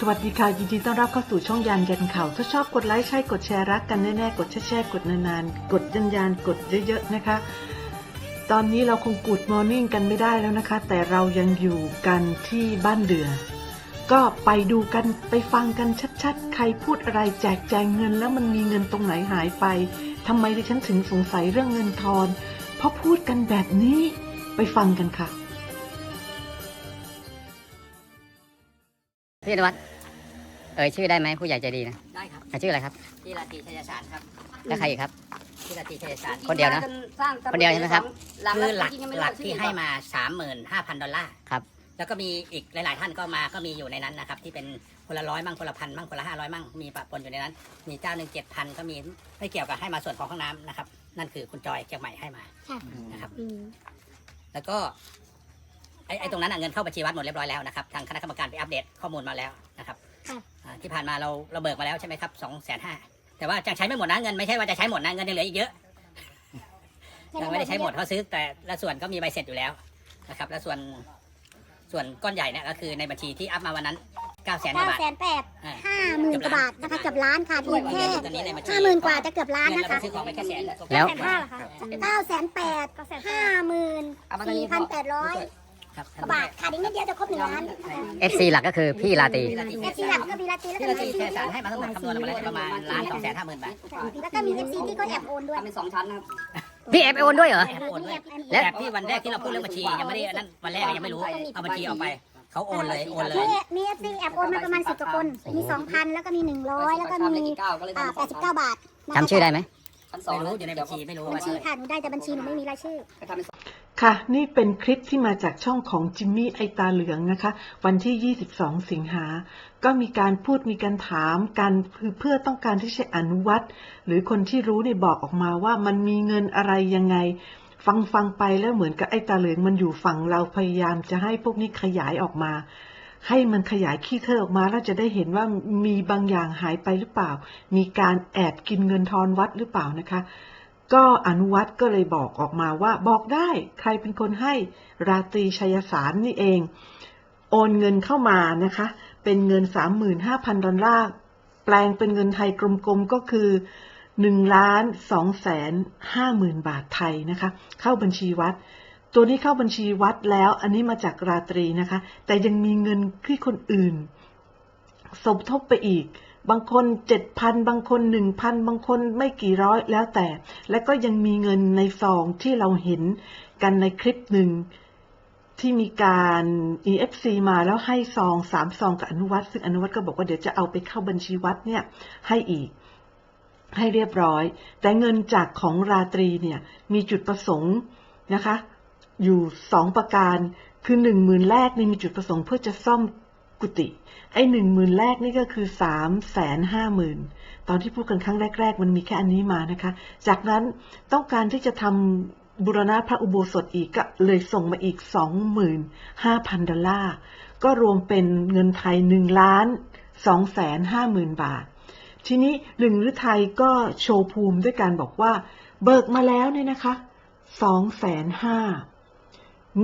สวัสดีค่ะยินดีต้อนรับเข้าสู่ช่องยานยันข่าวถ้าชอบกดไลค์ใช่กดแชร์รักกันแน่ๆกดแชร์ๆกดนานๆกดยันยันกดเยอะๆนะคะ ตอนนี้เราคงกูดมอร์นิ่งกันไม่ได้แล้วนะคะ แต่เรายังอยู่กันที่บ้านเดือ ก็ไปดูกันไปฟังกันชัดๆ ใครพูดอะไรแจกแจงเงิน แล้วมันมีเงินตรงไหนหายไปทำไมดิฉันถึงสงสัยเรื่องเงินทอน เพราะพูดกันแบบนี้ไปฟังกันค่ะพี่อนุวัฒน์ เอ่ยชื่อได้ไหมผู้ใหญ่ใจดีนะได้ครับอะชื่ออะไรครับพี่ราตรีชัยสารครับแล้วใครอีกครับ พี่ราตรีชัยสารคนเดียวนะสร้างคนเดียวใช่ไหมครับ คือหลักหลักที่ให้มาสามหมื่นห้าพันดอลลาร์ครับ แล้วก็มีอีกหลาย ๆ ท่านก็มาก็มีอยู่ในนั้นนะครับ ที่เป็นคนละร้อยมั่งคนละพันมั่งคนละห้าร้อยมั่งมีปะปนอยู่ในนั้น มีเจ้าหนึ่งเจ็ดพันก็มีไม่เกี่ยวกับให้มาส่วนของห้องน้ำนะครับ นั่นคือคุณจอยเชียงใหม่ให้มาค่ะนะครับอืมแล้วก็ไอ้ไอ้ตรงนั้นนะเงินเข้าบัญชีวัดหมดเรียบร้อยแล้วนะครับทางคณะกรรมการไปอัปเดตข้อมูลมาแล้วนะครับค่ะอ่า ที่ผ่านมาเราเราเบิกมาแล้วใช่ไหมครับสองแสนห้าแต่ว่ายังใช้ไม่หมดนะเงินไม่ใช่ว่าจะใช้หมดนะเงินยังเหลืออีกเยอะยังไม่ได้ใช้หมดเพราะซื้อแต่ละส่วนก็มีใบเสร็จอยู่แล้วนะครับ และส่วนส่วนก้อนใหญ่เนี่ยก็คือในบัญชีที่อัพมาวันนั้นเก้าแสนกเก้าว่าบาทแสนแปดอ่าห้าหมื่นกว่าบาทนะคะเกือบล้านค่ะที่แค่ตอนนี้ในบัญชีห้าหมื่นกว่าจะเกือบล้านเงินนะเราคะไปซื้อของไปแค่แสนแล้วแสนห้าเหรอคะเก้าแสนแปดห้าหมื่นสี่พันแปดร้อย ครับกว่าบาทค่ะอีกนิดเดียวจะครบหนึ่งล้าน FC หลักก็คือพี่ลาตรีเอฟซีหลักก็มีลาตีแล้วที่ก็เรามีตีแค่สารให้มาทั้งหมดคำนวณออกมาแล้วประมาณล้านสองแสนห้าหมื่นบาทแล้วก็มีเอฟซีที่ก็แอบโอนด้วยเป็นสองชั้นนะครับพี่แอบไปโอนด้วยเหรอ แอบโอนด้วยแอบแต่ที่วันแรกที่เราพูดเรื่องบัญชียังไม่ได้นั่นวันแรกยังไม่รู้เอาบัญชีออกไปเขาโอนเลยโอนเลย มีมีเอฟซีแอบโอนมาประมาณสิบกว่าคน มีสองพันแล้วก็มีหนึ่งร้อยแล้วก็มีอ่าแปดสิบเก้าบาทนะคะจำชื่อได้ไหม ไม่รู้อยู่ในบัญชีไม่รู้บัญว่าชีค่ะหนูได้แต่บัญชีหนูไม่มีรายชื่อ ค่ะ นี่เป็นคลิปที่มาจากช่องของจิมมี่ไอตาเหลืองนะคะ วันที่ 22 สิงหา ก็มีการพูดมีการถามกันคือเพื่อต้องการที่จะอนุวัตหรือคนที่รู้เนี่ยบอกออกมาว่ามันมีเงินอะไรยังไง ฟังฟังไปแล้วเหมือนกับไอตาเหลืองมันอยู่ฝั่งเราพยายามจะให้พวกนี้ขยายออกมา ให้มันขยายขี้เธอออกมาแล้วจะได้เห็นว่ามีบางอย่างหายไปหรือเปล่า มีการแอบกินเงินทอนวัดหรือเปล่านะคะ ก็อนุวัตก็เลยบอกออกมาว่าบอกได้ใครเป็นคนให้ราตรีชัยสารนี่เอง โอนเงินเข้ามานะคะ เป็นเงิน 35,000 ดอลลาร์ แปลงเป็นเงินไทยกลมๆก็คือ1ล้าน2แสน5หมื่นบาทไทยนะคะ เข้าบัญชีวัด ตัวนี้เข้าบัญชีวัดแล้ว อันนี้มาจากราตรีนะคะ แต่ยังมีเงินที่คนอื่น สมทบไปอีก บางคนเจ็ดพันบางคนหนึ่งพันบางคนไม่กี่ร้อยแล้วแต่ และก็ยังมีเงินในซองที่เราเห็นกันในคลิปหนึ่งที่มีการ EFC มาแล้วให้ซองสามซองกับอนุวัตซึ่งอนุวัตก็บอกว่าเดี๋ยวจะเอาไปเข้าบัญชีวัดเนี่ยให้อีก ให้เรียบร้อย แต่เงินจากของราตรีเนี่ยมีจุดประสงค์นะคะ อยู่สองประการ คือหนึ่งหมื่นแรกนี่มีจุดประสงค์เพื่อจะซ่อมกุฏิไอ้หนึ่งหมื่นแรกนี่ก็คือสามแสนห้าหมื่นตอนที่พูดกันครั้งแรก ๆ มันมีแค่อันนี้มานะคะ จากนั้นต้องการที่จะทำบุรณะพระอุโบสถอีกก็เลยส่งมาอีกสองหมื่นห้าพันดอลลาร์ก็รวมเป็นเงินไทยหนึ่งล้านสองแสนห้าหมื่นบาท ทีนี้หนึ่งฤทัยก็โชว์ภูมิด้วยการบอกว่า เบิกมาแล้วเนี่ยนะคะสองแสนห้า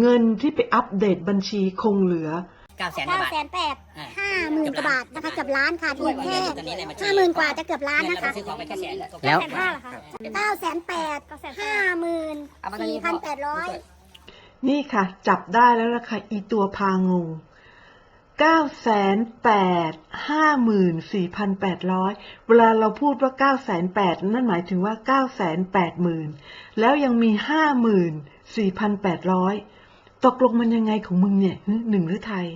เงินที่ไปอัปเดตบัญชีคงเหลือ เก้าแสนแปดห้าหมื่นกว่าบาทนะคะเกือบล้านค่ะที่แค่ห้าหมื่นกว่าจะเกือบล้านนะคะแล้วเก้าแสนแปดห้าหมื่นสี่พันแปดร้อยนี่ค่ะ จับได้แล้วล่ะค่ะ อีตัวพางง9 8 54,800 เวลาเราพูดว่า 9,800 นั่นหมายถึงว่า 9,80,000 แล้วยังมี 54,800 ตกลงมันยังไงของมึงเนี่ยหนึ่งหรือไทย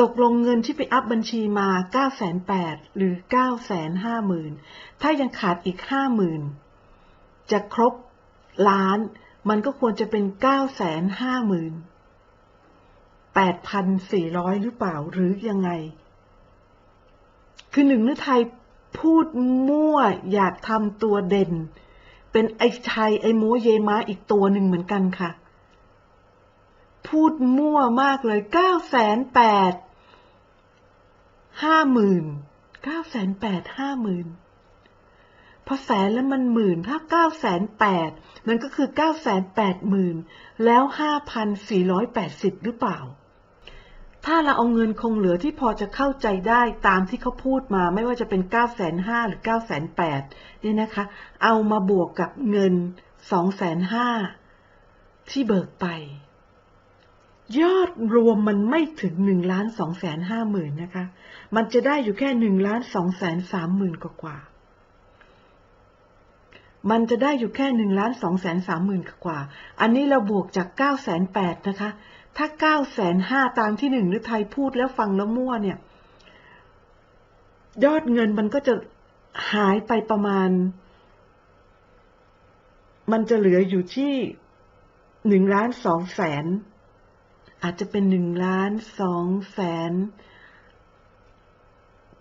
ตกลงเงินที่ไปอัพบัญชีมาเก้าแสนแปดหรือเก้าแสนห้าหมื่นถ้ายังขาดอีกห้าหมื่นจะครบล้านมันก็ควรจะเป็นเก้าแสนห้าหมื่นแปดพันสี่ร้อยหรือเปล่าหรือยังไง คือหนึ่งนึกไทยพูดมั่วอยากทำตัวเด่น เป็นไอ้ไทยไอ้โมเยมาอีกตัวหนึ่งเหมือนกันค่ะ พูดมั่วมากเลยเก้าแสนแปดห้าหมื่นเก้าแสนแปดห้าหมื่นพอแสนแล้วมันหมื่นถ้าเก้าแสนแปดมันก็คือเก้าแสนแปดหมื่นแล้วห้าพันสี่ร้อยแปดสิบหรือเปล่า ถ้าเราเอาเงินคงเหลือที่พอจะเข้าใจได้ตามที่เขาพูดมาไม่ว่าจะเป็น9 5 0 0 0หรือ9 8 0 0 0เนี่ยนะคะ เอามาบวกกับเงิน2 5 0 0 0ที่เบิกไป ยอดรวมมันไม่ถึง1ล้าน2แสน5หมื่นนะคะ มันจะได้อยู่แค่1ล้าน2แสน3หมื่นกว่า มันจะได้อยู่แค่1ล้าน2แสน3หมื่นกว่า อันนี้เราบวกจาก9แสน8นะคะ ถ้าเก้าแสนห้าตามที่หนึ่งหรือไทยพูดแล้วฟังแล้วมั่วเนี่ย ยอดเงินมันก็จะหายไปประมาณ มันจะเหลืออยู่ที่หนึ่งล้านสองแสน อาจจะเป็นหนึ่งล้านสองแสน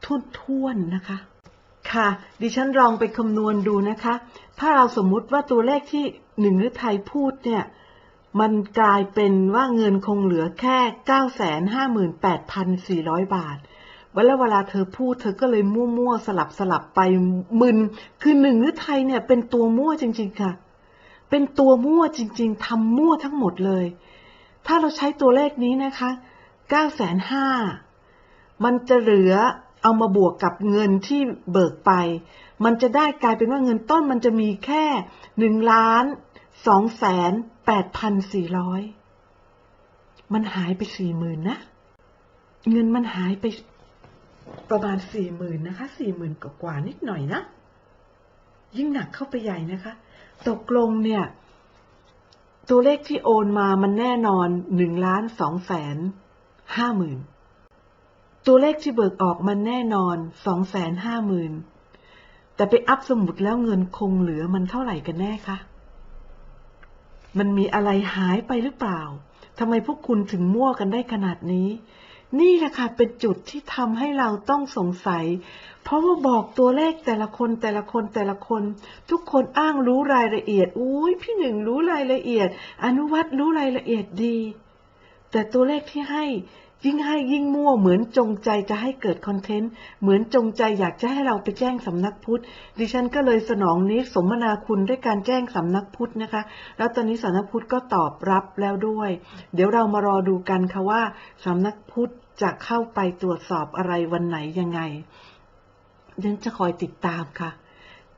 ทุนท่วนๆนะคะ ค่ะ ดิฉันลองไปคำนวณดูนะคะ ถ้าเราสมมุติว่าตัวเลขที่หนึ่งหรือไทยพูดเนี่ย มันกลายเป็นว่าเงินคงเหลือแค่ 958,400 บาทเวลาเวลาเธอพูดเธอก็เลยมั่วๆ สลับสลับไปมึน คือหนึ่งหรือไทยเนี่ยเป็นตัวมั่วจริง ๆ ค่ะ เป็นตัวมั่วจริง ๆทำมั่วทั้งหมดเลย ถ้าเราใช้ตัวเลขนี้นะคะ905,000มันจะเหลือเอามาบวกกับเงินที่เบิกไป มันจะได้กลายเป็นว่าเงินต้นมันจะมีแค่หนึ่งล้านสองแสนแปดพันสี่ร้อยมันหายไปสี่หมื่นนะ เงินมันหายไปประมาณสี่หมื่นนะคะสี่หมื่นกว่านิดหน่อยนะ ยิ่งหนักเข้าไปใหญ่นะคะ ตกลงเนี่ย ตัวเลขที่โอนมามันแน่นอนหนึ่งล้านสองแสนห้าหมื่นตัวเลขที่เบิกออกมันแน่นอนสองแสนห้าหมื่นแต่ไปอัพสมุดแล้วเงินคงเหลือมันเท่าไหร่กันแน่คะมันมีอะไรหายไปหรือเปล่าทำไมพวกคุณถึงมั่วกันได้ขนาดนี้ นี่แหละค่ะเป็นจุดที่ทำให้เราต้องสงสัย เพราะว่าบอกตัวเลขแต่ละคนแต่ละคนแต่ละคน ทุกคนอ้างรู้รายละเอียดอุ้ยพี่หนึ่งรู้รายละเอียด อนุวัตรู้รายละเอียดดี แต่ตัวเลขที่ให้ ยิ่งให้ยิ่งมั่วเหมือนจงใจจะให้เกิดคอนเทนต์ เหมือนจงใจอยากจะให้เราไปแจ้งสำนักพุทธ ดิฉันก็เลยสนองนี้สมนาคุณด้วยการแจ้งสำนักพุทธนะคะ แล้วตอนนี้สำนักพุทธก็ตอบรับแล้วด้วย เดี๋ยวเรามารอดูกันค่ะว่าสำนักพุทธจะเข้าไปตรวจสอบอะไรวันไหนยังไงดิฉันจะคอยติดตามค่ะ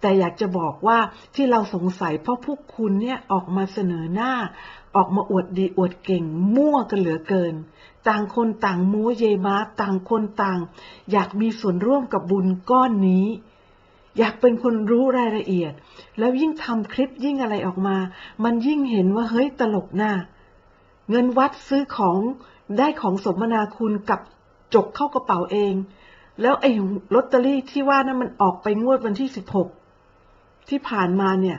แต่อยากจะบอกว่าที่เราสงสัยเพราะพวกคุณเนี่ยออกมาเสนอหน้า ออกมาอวดดีอวดเก่งมั่วกันเหลือเกิน ต่างคนต่างโม้เยมาต่างคนต่าง อยากมีส่วนร่วมกับบุญก้อนนี้ อยากเป็นคนรู้รายละเอียด แล้วยิ่งทำคลิปยิ่งอะไรออกมา มันยิ่งเห็นว่าเฮ้ยตลกหน้า เงินวัดซื้อของได้ของสมนาคุณกับจกเข้ากระเป๋าเอง แล้วไอ้ลอตเตอรี่ที่ว่านั้นมันออกไปงวดวันที่สิบหกที่ผ่านมาเนี่ย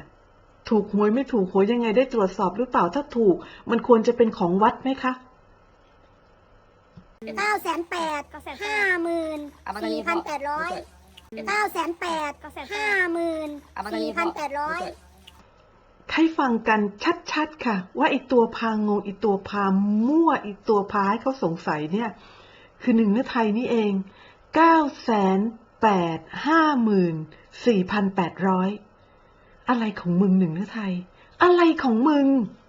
ถูกหวยไม่ถูกหวยยังไงได้ตรวจสอบหรือเปล่าถ้าถูก มันควรจะเป็นของวัดไหมคะ เก้าแสนแปดห้าหมื่นสี่พันแปดร้อยเก้าแสนแปดห้าหมื่นสี่พันแปดร้อยให้ฟังกันชัดๆค่ะ ว่าไอตัวพางงไอตัวพามั่วไอตัวพาให้เขาสงสัยเนี่ย คือหนึ่งเนื้อไทยนี่เองเก้าแสนแปดห้าหมื่นสี่พันแปดร้อยอะไรของมึงหนึ่งเนื้อไทย อะไรของมึงเ